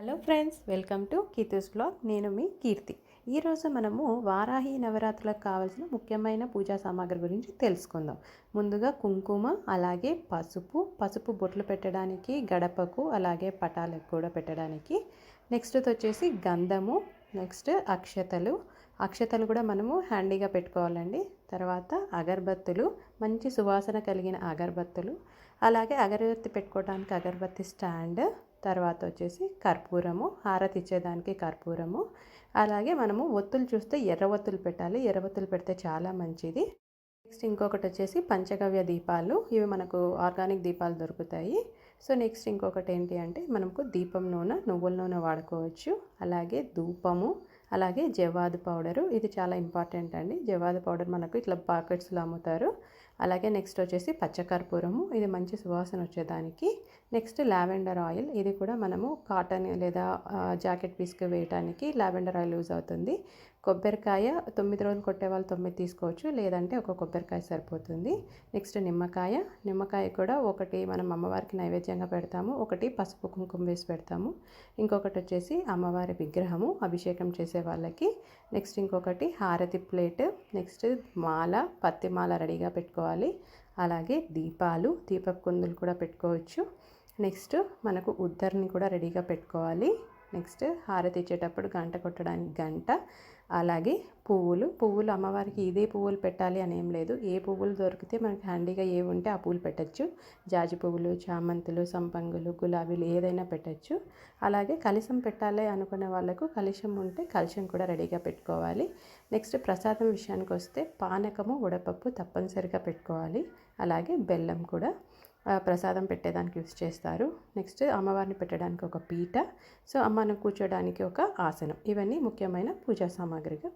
Hello friends welcome to Keerthi's blog. నేను మీ కీర్తి. ఈరోజు మనము వారాహి నవరాత్రులకు కావాల్సిన ముఖ్యమైన పూజా సామాగ్రి గురించి తెలుసుకుందాం. ముందుగా కుంకుమ అలాగే పసుపు పసుపు బొట్లు పెట్టడానికి గడపకు అలాగే పటాలకు కూడా పెట్టడానికి. నెక్స్ట్ వచ్చేసి గంధము నెక్స్ట్ అక్షతలు. అక్షతలు కూడా మనము హ్యాండీగా పెట్టుకోవాలండి. తర్వాత అగరబత్తులు మంచి సువాసన కలిగిన అగరబత్తులు. అలాగే అగరబత్తి పెట్టుకోవడానికి అగరబత్తి స్టాండ్. తర్వాత వచ్చేసి కర్పూరము హారతి ఇచ్చేదానికి కర్పూరము. అలాగే మనము ఒత్తులు చూస్తే ఎర్ర ఒత్తులు పెట్టాలి. ఎర్ర ఒత్తులు పెడితే చాలా మంచిది. నెక్స్ట్ ఇంకొకటి వచ్చేసి పంచగవ్య దీపాలు. ఇవి మనకు ఆర్గానిక్ దీపాలు దొరుకుతాయి. సో నెక్స్ట్ ఇంకొకటి ఏంటి అంటే మనకు దీపం నూనె నువ్వుల నూనె వాడుకోవచ్చు. అలాగే ధూపము అలాగే జవాదు పౌడరు. ఇది చాలా ఇంపార్టెంట్ అండి. జవాదు పౌడర్ మనకు ఇట్లా పాకెట్స్లో అమ్ముతారు. అలాగే నెక్స్ట్ వచ్చేసి పచ్చకర్పూరము. ఇది మంచి సువాసన వచ్చేదానికి. Next lavender oil. ఇది కూడా మనము కాటన్ లేదా జాకెట్ పీస్కి వేయడానికి లావెండర్ ఆయిల్ యూజ్ అవుతుంది. కొబ్బరికాయ తొమ్మిది రోజులు కొట్టే వాళ్ళు తొమ్మిది తీసుకోవచ్చు. లేదంటే ఒక కొబ్బరికాయ సరిపోతుంది. నెక్స్ట్ నిమ్మకాయ. నిమ్మకాయ కూడా ఒకటి మనం అమ్మవారికి నైవేద్యంగా పెడతాము. ఒకటి పసుపు కుంకుమ వేసి పెడతాము. ఇంకొకటి వచ్చేసి అమ్మవారి విగ్రహము అభిషేకం చేసే వాళ్ళకి. నెక్స్ట్ ఇంకొకటి హారతి ప్లేట్. నెక్స్ట్ మాల పత్తి మాల రెడీగా పెట్టుకోవాలి. అలాగే దీపాలు దీపపు కుందులు కూడా పెట్టుకోవచ్చు. నెక్స్ట్ మనకు ఉద్దరిని కూడా రెడీగా పెట్టుకోవాలి. నెక్స్ట్ హారతి ఇచ్చేటప్పుడు గంట కొట్టడానికి గంట. అలాగే పువ్వులు పువ్వులు అమ్మవారికి ఇదే పువ్వులు పెట్టాలి అని ఏం లేదు. ఏ పువ్వులు దొరికితే మనకి హ్యాండీగా ఏ ఉంటే ఆ పువ్వులు పెట్టచ్చు. జాజి పువ్వులు చామంతులు సంపంగులు గులాబీలు ఏదైనా పెట్టచ్చు. అలాగే కలిసం పెట్టాలి అనుకునే వాళ్ళకు కలిశం ఉంటే కలిశం కూడా రెడీగా పెట్టుకోవాలి. నెక్స్ట్ ప్రసాదం విషయానికి వస్తే పానకము ఉడపప్పు తప్పనిసరిగా పెట్టుకోవాలి. అలాగే బెల్లం కూడా. ప్రసాదం పెట్టేదానికి యూస్ చేస్తారు. నెక్స్ట్ అమ్మవారిని పెట్టడానికి ఒక పీట. సో అమ్మను కూర్చోడానికి ఒక ఆసనం. ఇవన్నీ ముఖ్యమైన పూజా సామాగ్రిగా